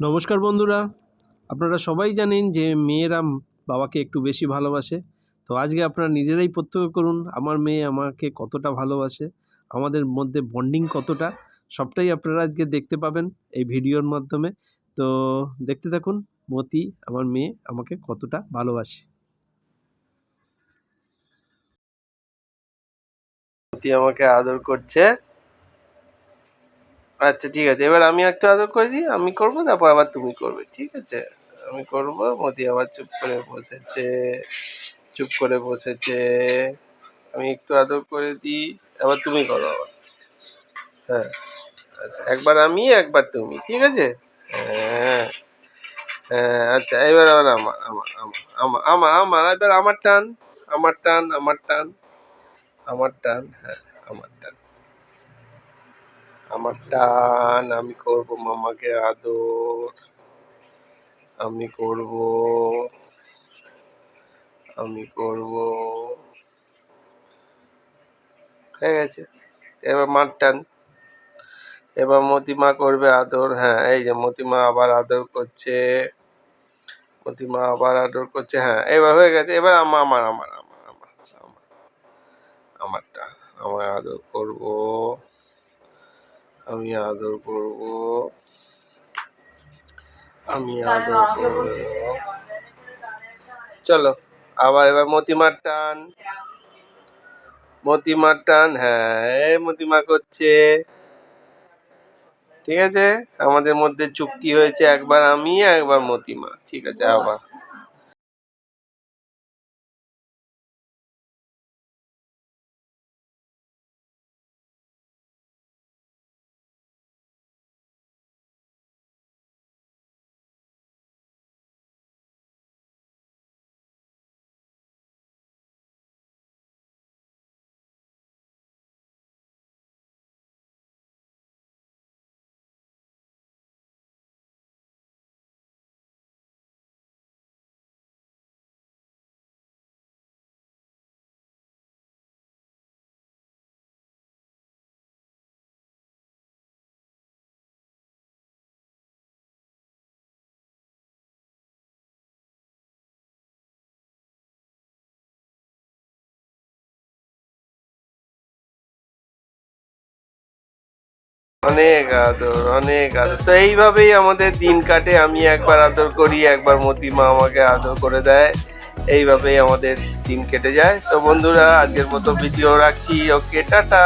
নমস্কার বন্ধুরা। আপনারা সবাই জানেন যে মেয়েরা বাবাকে একটু বেশি ভালোবাসে। তো আজকে আপনারা নিজেরাই প্রত্যক্ষ করুন, আমার মেয়ে আমাকে কতটা ভালোবাসে, আমাদের মধ্যে বন্ডিং কতটা, সবটাই আপনারা আজকে দেখতে পাবেন এই ভিডিওর মাধ্যমে। তো দেখতে থাকুন, মতি, আমার মেয়ে, আমাকে কতটা ভালোবাসে। মতি আমাকে আদর করছে। আচ্ছা ঠিক আছে। এবার আমি একটু আদর করে দিই, আমি করব, তারপর আবার তুমি করবে, ঠিক আছে? আমি করব মতি আবার চুপ করে বসেছে, চুপ করে বসেছে। আমি একটু আদর করে দিই, আবার তুমি করো আবার। হ্যাঁ আচ্ছা একবার আমি, একবার তুমি, ঠিক আছে? হ্যাঁ হ্যাঁ আচ্ছা এবার আবার আমার আমার আমার আমার আমার, এবার আমার টান আমার টান আমার টান আমার টান হ্যাঁ আমার টান। আমার টান, আমি করব মামাকে আদর, আমি করব আমি করব। হয়ে গেছে। এবার মার টান। এবার মতিমা করবে আদর হ্যাঁ এই যে মতিমা আবার আদর করছে। মতিমা আবার আদর করছে হ্যাঁ এবার হয়ে গেছে। এবার আমার আমার আমার আমার আমার আমার আমারটা আমার আদর করব। আমি আদর করব। আমি আদর করব। চলো আবার এবার মতিমার টান। মতিমার টান হ্যাঁ মতিমা করছে। ঠিক আছে? আমাদের মধ্যে চুক্তি হয়েছে একবার আমি একবার মতিমা। ঠিক আছে আবার। অনেক আদর অনেক আদর। তো এইভাবেই আমাদের দিন কাটে। আমি একবার আদর করি, একবার মতিমা আমাকে আদর করে দেয়। এইভাবেই আমাদের দিন কেটে যায়। তো বন্ধুরা, আজকের মতো ভিডিও রাখছি। Okay, tata!